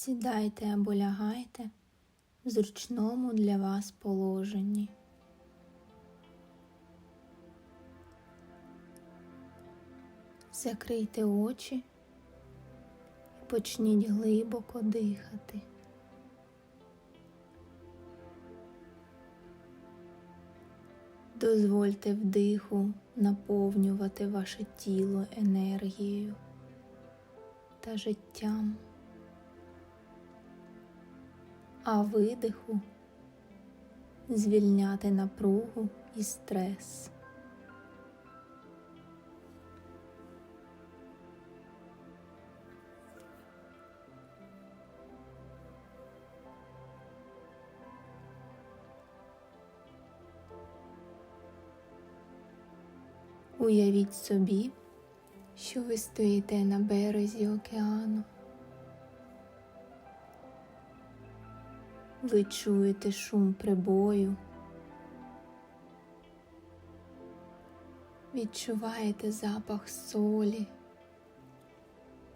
Сідайте або лягайте в зручному для вас положенні. Закрийте очі і почніть глибоко дихати. Дозвольте вдиху наповнювати ваше тіло енергією та життям, а видиху звільняти напругу і стрес. Уявіть собі, що ви стоїте на березі океану. Ви чуєте шум прибою, відчуваєте запах солі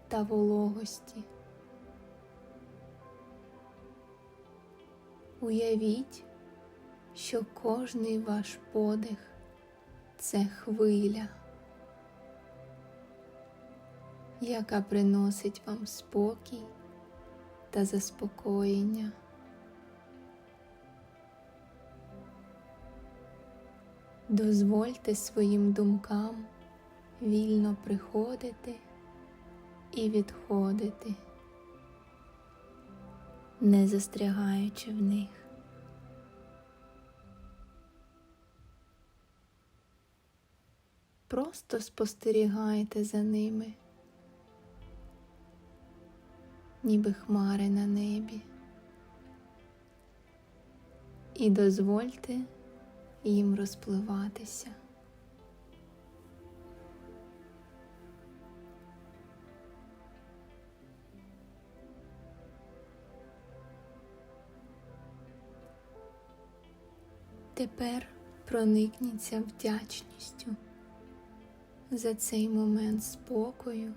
та вологості. Уявіть, що кожний ваш подих це хвиля, яка приносить вам спокій та заспокоєння. Дозвольте своїм думкам вільно приходити і відходити, не застрягаючи в них. Просто спостерігайте за ними, ніби хмари на небі, і дозвольте їм розпливатися. Тепер проникніться вдячністю за цей момент спокою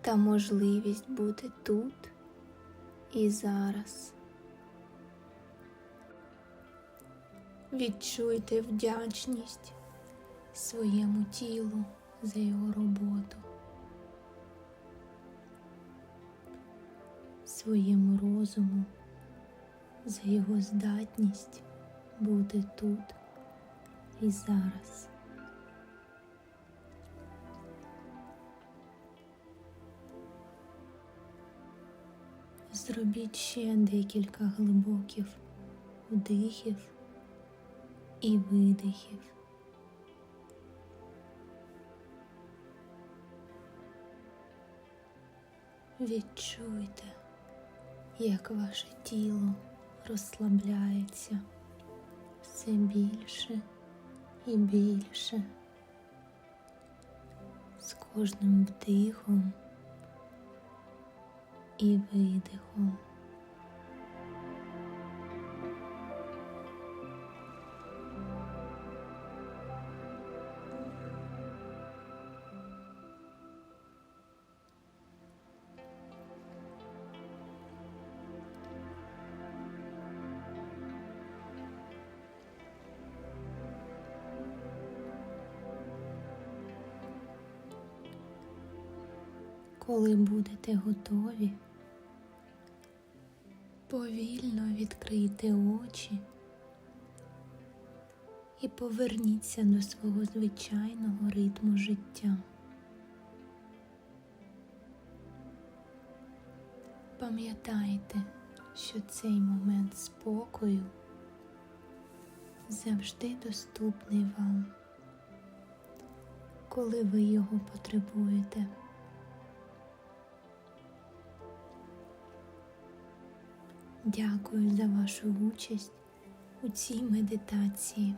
та можливість бути тут і зараз. Відчуйте вдячність своєму тілу за його роботу, своєму розуму за його здатність бути тут і зараз. Зробіть ще декілька глибоких вдихів і видихів. Відчуйте, як ваше тіло розслабляється все більше і більше з кожним вдихом і видихом. Коли будете готові, повільно відкрийте очі і поверніться до свого звичайного ритму життя. Пам'ятайте, що цей момент спокою завжди доступний вам, коли ви його потребуєте. Дякую за вашу участь у цій медитації.